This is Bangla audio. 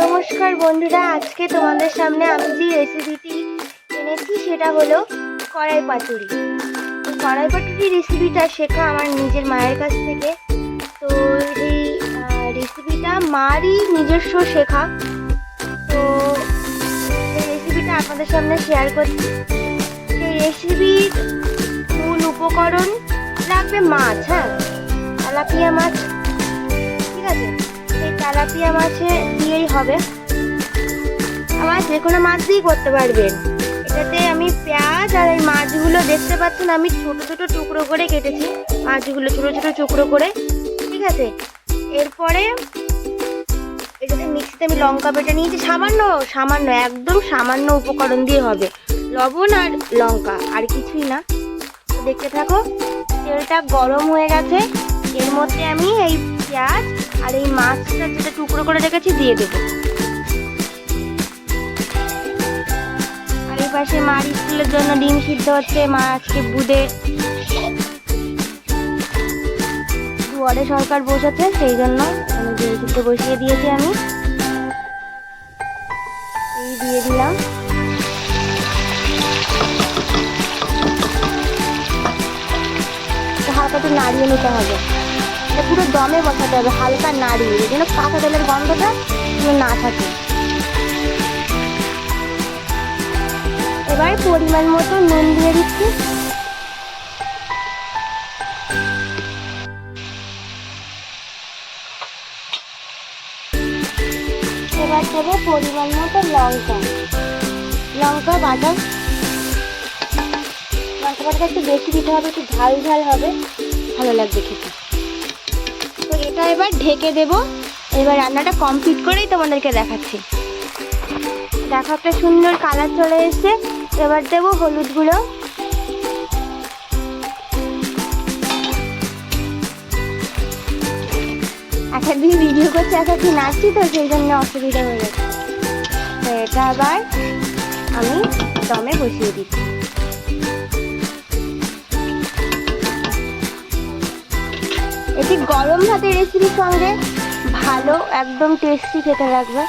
নমস্কার বন্ধুরা, আজকে তোমাদের সামনে আমি যে রেসিপিটি এনেছি সেটা হলো কড়াই পাতুরি। কড়াই পাতুরি রেসিপিটা শেখা আমার নিজের মায়ের কাছ থেকে। তো এই রেসিপিটা মারই নিজস্ব শেখা। তো এই রেসিপিটা আপনাদের সামনে শেয়ার করছি এই রেসিপির মূল উপকরণ লাগবে মাছ হ্যাঁ? তেলাপিয়া মাছ। ঠিক আছে? তেলাপিয়া মাছে দিয়েই হবে। আবার যে কোনো মাছ দিয়েই করতে পারবেন। এটাতে আমি পেঁয়াজ আর এই মাছগুলো দেখতে পাচ্ছেন, আমি ছোট ছোট টুকরো করে কেটেছি। মাছগুলো ছোট ছোট টুকরো করে, ঠিক আছে? এরপরে এটাতে মিক্সিতে আমি লঙ্কা বেটে নিয়েছি, সামান্য সামান্য, একদম সামান্য উপকরণ দিয়ে হবে। লবণ আর লঙ্কা, আর কিছুই না। দেখতে থাকো, তেলটা গরম হয়ে গেছে। এর মধ্যে আমি এই পেঁয়াজ আর এই মাছটা যেটা টুকরো করে রেখেছি দিয়ে দেবো। আর এই পাশে মার স্কুলের জন্য ডিম সিদ্ধ হচ্ছে মা আজকে বুধে দুয়ারে সরকার বসেছে, সেই জন্য আমি ডিম সিদ্ধ বসিয়ে দিয়েছি আমি। এই দিয়ে দিলাম। তো নাড়িয়ে নিতে হবে। এটা পুরো দমে বসাতে হবে, হালকা নাড়িয়ে যেন কাঁচা তেলের গন্ধটা যেন না থাকে। এবার পরিমাণ মতো নুন দিয়ে দিচ্ছি। এবার দেবো পরিমাণ মতো লঙ্কা। লঙ্কা বাদাম লঙ্কা বাটাটা একটু বেশি দিতে হবে, একটু ঝাল ঝাল হবে। ভালো লাগবে খেতে। এটা এবার ঢেকে দেব। এবার রান্নাটা কমপ্লিট করেই তোমাদেরকে দেখাচ্ছি। দেখো একটা সুন্দর কালার চলে এসেছে। এবার দেবো হলুদ গুঁড়ো। একটা দিন ভিডিও করছে একটা দিন নাচছি তো? সেই জন্য অসুবিধা হয়ে তো এটা আবার আমি দমে বসিয়ে দিচ্ছি। এটি গরম ভাতের রেসিপির সঙ্গে ভালো একদম টেস্টি খেতে লাগবে।